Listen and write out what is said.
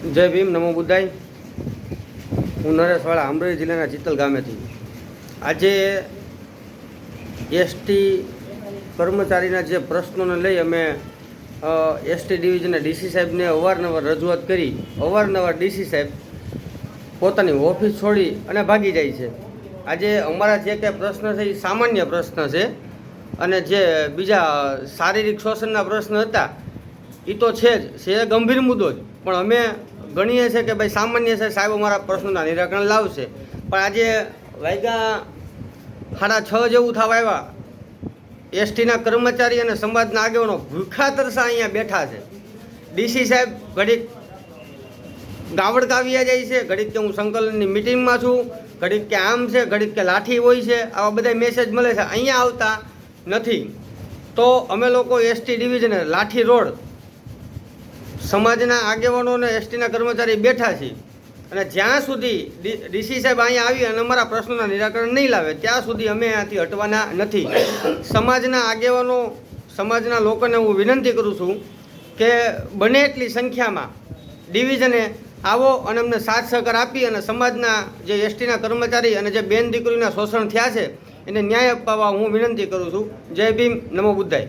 જય ભીમ, નમો બુદ્ધાય. હું નરેશવાળા અમરેલી જિલ્લાના ચિત્તલ ગામેથી. આજે એસટી કર્મચારીના જે પ્રશ્નોને લઈ અમે એસટી ડિવિઝનના ડીસી સાહેબને અવારનવાર રજૂઆત કરી. અવારનવાર ડીસી સાહેબ પોતાની ઓફિસ છોડી અને ભાગી જાય છે. આજે અમારા જે કંઈ પ્રશ્ન છે, એ સામાન્ય પ્રશ્ન છે. અને જે બીજા શારીરિક શોષણના પ્રશ્ન હતા એ તો છે જ. છે ગંભીર મુદ્દો જ. પણ અમે ગણીએ છીએ કે ભાઈ સામાન્ય છે સાહેબ અમારા પ્રશ્નોના નિરાકરણ લાવશે. પણ આજે વાગ્યા સાડા છ જેવું થવા આવ્યા. એસટીના કર્મચારી અને સમાજના આગેવાનો ભૂખા તરસા અહીંયા બેઠા છે. ડીસી સાહેબ ઘડીક ગાવડકાવ્યા જાય છે, ઘડીક કે હું સંકલનની મિટિંગમાં છું, ઘડીક કે આમ છે, ઘડીક કે લાઠી હોય છે, આવા બધા મેસેજ મળે છે. અહીંયા આવતા નથી. તો અમે લોકો એસટી ડિવિઝન લાઠી રોડ સમાજના આગેવાનો અને એસટીના કર્મચારી બેઠા છીએ અને જ્યાં સુધી ડીસી સાહેબ અહીંયા આવી અને અમારા પ્રશ્નોના નિરાકરણ નહીં લાવે, ત્યાં સુધી અમે અહીંયાથી હટવાના નથી. સમાજના આગેવાનો, સમાજના લોકોને હું વિનંતી કરું છું કે બને એટલી સંખ્યામાં ડિવિઝને આવો અને અમને સાથ સહકાર આપી અને સમાજના જે એસટીના કર્મચારી અને જે બેન દીકરીના શોષણ થયા છે, એને ન્યાય અપાવવા હું વિનંતી કરું છું. જય ભીમ, નમો બુદ્ધાય.